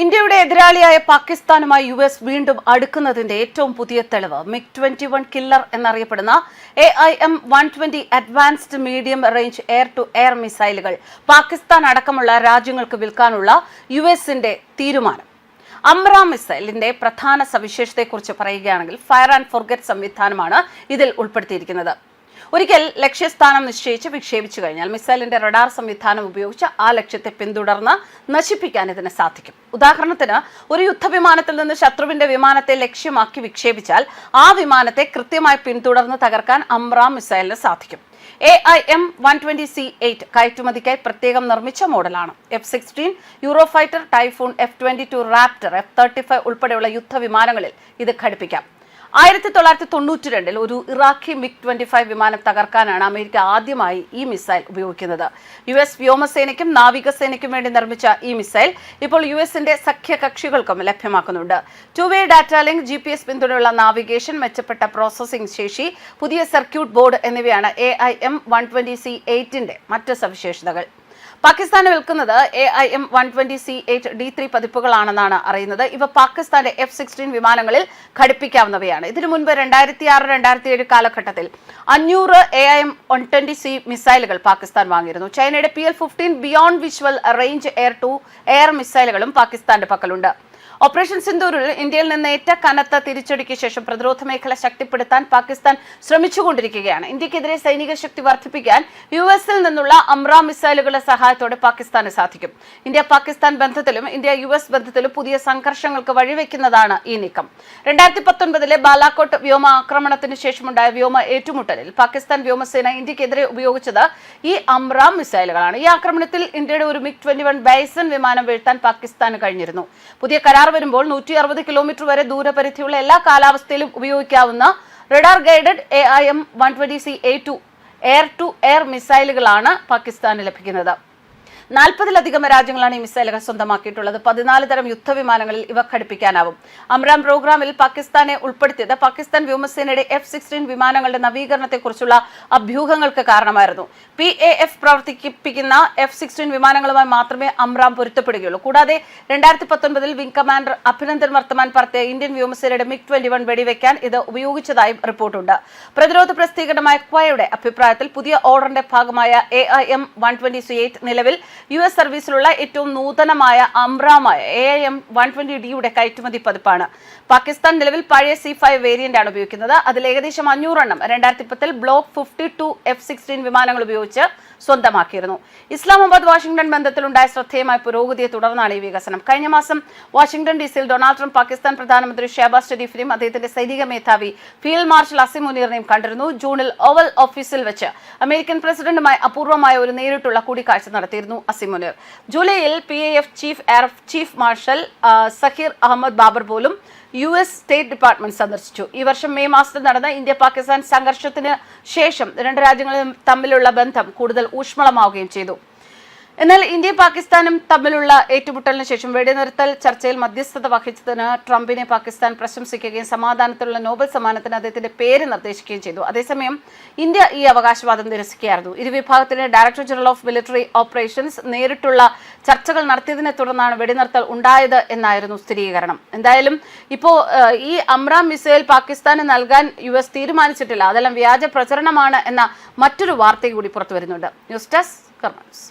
ഇന്ത്യയുടെ എതിരാളിയായ പാകിസ്ഥാനുമായി U S വീണ്ടും അടുക്കുന്നതിന്റെ ഏറ്റവും പുതിയ തെളിവ്. മിക് ട്വന്റി വൺ കില്ലർ എന്നറിയപ്പെടുന്ന A I M one twenty advanced medium range air to air മിസൈലുകൾ പാകിസ്ഥാൻ അടക്കമുള്ള രാജ്യങ്ങൾക്ക് വിൽക്കാനുള്ള യു എസിന്റെ തീരുമാനം. അമ്ര മിസൈലിന്റെ പ്രധാന സവിശേഷതയെക്കുറിച്ച് പറയുകയാണെങ്കിൽ ഫയർ ആൻഡ് ഫോർഗറ്റ് സംവിധാനമാണ് ഇതിൽ ഉൾപ്പെടുത്തിയിരിക്കുന്നത്. ഒരിക്കൽ ലക്ഷ്യസ്ഥാനം നിശ്ചയിച്ച് വിക്ഷേപിച്ചു കഴിഞ്ഞാൽ മിസൈലിന്റെ റഡാർ സംവിധാനം ഉപയോഗിച്ച് ആ ലക്ഷ്യത്തെ പിന്തുടർന്ന് നശിപ്പിക്കാൻ ഇതിന് സാധിക്കും. ഉദാഹരണത്തിന് ഒരു യുദ്ധവിമാനത്തിൽ നിന്ന് ശത്രുവിന്റെ വിമാനത്തെ ലക്ഷ്യമാക്കി വിക്ഷേപിച്ചാൽ ആ വിമാനത്തെ കൃത്യമായി പിന്തുടർന്ന് തകർക്കാൻ അമ്ര മിസൈലിന് സാധിക്കും. A I M one twenty C eight കയറ്റുമതിക്കായി പ്രത്യേകം നിർമ്മിച്ച മോഡലാണ്. F sixteen Eurofighter Typhoon F twenty two Raptor F thirty five ഉൾപ്പെടെയുള്ള യുദ്ധവിമാനങ്ങളിൽ ഇത് ഘടിപ്പിക്കാം. ആയിരത്തി തൊള്ളായിരത്തി തൊണ്ണൂറ്റി രണ്ടിൽ ഒരു ഇറാഖി മിഗ് ട്വന്റി ഫൈവ് വിമാനം തകർക്കാനാണ് അമേരിക്ക ആദ്യമായി ഈ മിസൈൽ ഉപയോഗിക്കുന്നത്. യു എസ് വ്യോമസേനയ്ക്കും നാവികസേനയ്ക്കും വേണ്ടി നിർമ്മിച്ച ഈ മിസൈൽ ഇപ്പോൾ യു എസിന്റെ സഖ്യകക്ഷികൾക്കും ലഭ്യമാക്കുന്നുണ്ട്. Two way data link G P S പിന്തുണയുള്ള നാവിഗേഷൻ മെച്ചപ്പെട്ട പ്രോസസ്സിംഗ് ശേഷി പുതിയ സർക്യൂട്ട് ബോർഡ് എന്നിവയാണ് A I M one twenty C എയ്റ്റിന്റെ മറ്റ് സവിശേഷതകൾ. പാകിസ്ഥാന് വിൽക്കുന്നത് A I M one twenty C eight D three പതിപ്പുകളാണെന്നാണ് അറിയുന്നത്. ഇവ പാകിസ്ഥാന്റെ എഫ് സിക്സ്റ്റീൻ വിമാനങ്ങളിൽ ഘടിപ്പിക്കാവുന്നവയാണ്. ഇതിനു മുൻപ് രണ്ടായിരത്തി ആറ് രണ്ടായിരത്തി ഏഴ് കാലഘട്ടത്തിൽ അഞ്ഞൂറ് A I M one twenty C മിസൈലുകൾ പാകിസ്ഥാൻ വാങ്ങിയിരുന്നു. ചൈനയുടെ P L fifteen beyond visual range air to air മിസൈലുകളും പാകിസ്ഥാന്റെ പക്കലുണ്ട്. ഓപ്പറേഷൻ സിന്ദൂരിൽ ഇന്ത്യയിൽ നിന്ന് ഏറ്റ കനത്ത തിരിച്ചടിക്ക് ശേഷം പ്രതിരോധ മേഖല ശക്തിപ്പെടുത്താൻ പാകിസ്ഥാൻ ശ്രമിച്ചുകൊണ്ടിരിക്കുകയാണ്. ഇന്ത്യക്കെതിരെ സൈനിക ശക്തി വർദ്ധിപ്പിക്കാൻ യു എസിൽ നിന്നുള്ള അമ്ര മിസൈലുകളുടെ സഹായത്തോടെ പാകിസ്ഥാന് സാധിക്കും. ഇന്ത്യ പാകിസ്ഥാൻ ബന്ധത്തിലും ഇന്ത്യ യു എസ് ബന്ധത്തിലും പുതിയ സംഘർഷങ്ങൾക്ക് വഴിവെക്കുന്നതാണ് ഈ നീക്കം. രണ്ടായിരത്തി പത്തൊൻപതിലെ ബാലാക്കോട്ട് വ്യോമ ആക്രമണത്തിന് ശേഷമുണ്ടായ വ്യോമ ഏറ്റുമുട്ടലിൽ പാകിസ്ഥാൻ വ്യോമസേന ഇന്ത്യക്കെതിരെ ഉപയോഗിച്ചത് ഈ അമ്ര മിസൈലുകളാണ്. ഈ ആക്രമണത്തിൽ ഇന്ത്യയുടെ ഒരു മിഗ് ട്വന്റി വൺ ബൈസൺ വിമാനം വീഴ്ത്താൻ പാകിസ്ഥാന് കഴിഞ്ഞിരുന്നു. പുതിയ കരാർ വരുമ്പോൾ നൂറ്റി അറുപത് കിലോമീറ്റർ വരെ ദൂരപരിധിയുള്ള എല്ലാ കാലാവസ്ഥയിലും ഉപയോഗിക്കാവുന്ന radar guided A I M one twenty C A to air to air മിസൈലുകളാണ് പാകിസ്ഥാന് ലഭിക്കുന്നത്. നാൽപ്പതിലധികം രാജ്യങ്ങളാണ് ഈ മിസൈലുകൾ സ്വന്തമാക്കിയിട്ടുള്ളത്. പതിനാല് തരം യുദ്ധവിമാനങ്ങളിൽ ഇവ ഘടിപ്പിക്കാനാവും. അമ്രാം പ്രോഗ്രാമിൽ പാകിസ്ഥാനെ ഉൾപ്പെടുത്തിയത് പാകിസ്ഥാൻ വ്യോമസേനയുടെ എഫ് സിക്സ്റ്റീൻ വിമാനങ്ങളുടെ നവീകരണത്തെക്കുറിച്ചുള്ള അഭ്യൂഹങ്ങൾക്ക് കാരണമായിരുന്നു. പി എ എഫ് പ്രവർത്തിപ്പിക്കുന്ന എഫ് സിക്സ്റ്റീൻ വിമാനങ്ങളുമായി മാത്രമേ അമ്രാം പൊരുത്തപ്പെടുകയുള്ളൂ. കൂടാതെ രണ്ടായിരത്തി പത്തൊൻപതിൽ വിംഗ് കമാൻഡർ അഭിനന്ദൻ വർത്തമാൻ പറത്തിയ ഇന്ത്യൻ വ്യോമസേനയുടെ മിഗ് ട്വന്റി വൺ വെടിവെക്കാൻ ഇത് ഉപയോഗിച്ചതായും റിപ്പോർട്ടുണ്ട്. പ്രതിരോധ പ്രസിദ്ധീകരണമായ ക്വയുടെ അഭിപ്രായത്തിൽ പുതിയ ഓർഡറിന്റെ ഭാഗമായ A I M one twenty C eight നിലവിൽ യു എസ് സർവീസിലുള്ള ഏറ്റവും നൂതനമായ അംറാമായ എ എം വൺ ട്വന്റി ഡിയുടെ കയറ്റുമതി പതിപ്പാണ്. പാകിസ്ഥാൻ നിലവിൽ പഴയ സി ഫൈവ് വേരിയന്റ് ആണ് ഉപയോഗിക്കുന്നത്. അതിൽ ഏകദേശം അഞ്ഞൂറെണ്ണം രണ്ടായിരത്തി പത്തിൽ block fifty two F sixteen വിമാനങ്ങൾ ഉപയോഗിച്ച് സ്വന്തമാക്കിയിരുന്നു. ഇസ്ലാമാബാദ് വാഷിംഗ്ടൺ ബന്ധത്തിലുണ്ടായ ശ്രദ്ധേയമായ പുരോഗതിയെ തുടർന്നാണ് ഈ വികസനം. കഴിഞ്ഞ മാസം വാഷിംഗ്ടൺ ഡി സിയിൽ ഡൊണാൾഡ് ട്രംപ് പാകിസ്ഥാൻ പ്രധാനമന്ത്രി ഷെബാസ് ഷെരീഫിനെയും അദ്ദേഹത്തിന്റെ സൈനിക മേധാവി ഫീൽഡ് മാർഷൽ അസിം മുനീറിനെയും കണ്ടിരുന്നു. ജൂണിൽ ഓവൽ ഓഫീസിൽ വെച്ച് അമേരിക്കൻ പ്രസിഡന്റുമായി അപൂർവമായ ഒരു നേരിട്ടുള്ള കൂടിക്കാഴ്ച നടത്തിയിരുന്നു. അസിം മുനീർ ജൂലൈയിൽ P A F chief air chief marshal Zaheer Ahmed Babar പോലും യു എസ് സ്റ്റേറ്റ് ഡിപ്പാർട്ട്മെന്റ് സന്ദർശിച്ചു. ഈ വർഷം മെയ് മാസത്തിൽ നടന്ന ഇന്ത്യ പാകിസ്ഥാൻ സംഘർഷത്തിന് ശേഷം രണ്ട് രാജ്യങ്ങളും തമ്മിലുള്ള ബന്ധം കൂടുതൽ ഊഷ്മളമാവുകയും ചെയ്തു. എന്നാൽ ഇന്ത്യയും പാകിസ്ഥാനും തമ്മിലുള്ള ഏറ്റുമുട്ടലിന് ശേഷം വെടിനിർത്തൽ ചർച്ചയിൽ മധ്യസ്ഥത വഹിച്ചതിന് ട്രംപിനെ പാകിസ്ഥാൻ പ്രശംസിക്കുകയും സമാധാനത്തിലുള്ള നോബൽ സമ്മാനത്തിന് അദ്ദേഹത്തിന്റെ പേര് നിർദ്ദേശിക്കുകയും ചെയ്തു. അതേസമയം ഇന്ത്യ ഈ അവകാശവാദം നിരസിക്കുകയായിരുന്നു. ഇരു വിഭാഗത്തിന്റെ director general of military operations നേരിട്ടുള്ള ചർച്ചകൾ നടത്തിയതിനെ തുടർന്നാണ് വെടിനിർത്തൽ ഉണ്ടായത് എന്നായിരുന്നു സ്ഥിരീകരണം. എന്തായാലും ഇപ്പോൾ ഈ അമ്രാം മിസൈൽ പാകിസ്ഥാന് നൽകാൻ യു എസ് തീരുമാനിച്ചിട്ടില്ല. അതെല്ലാം വ്യാജ പ്രചരണമാണ് എന്ന മറ്റൊരു വാർത്ത കൂടി പുറത്തു വരുന്നുണ്ട് ന്യൂസ് ഡെസ്ക് കർമ്മസ്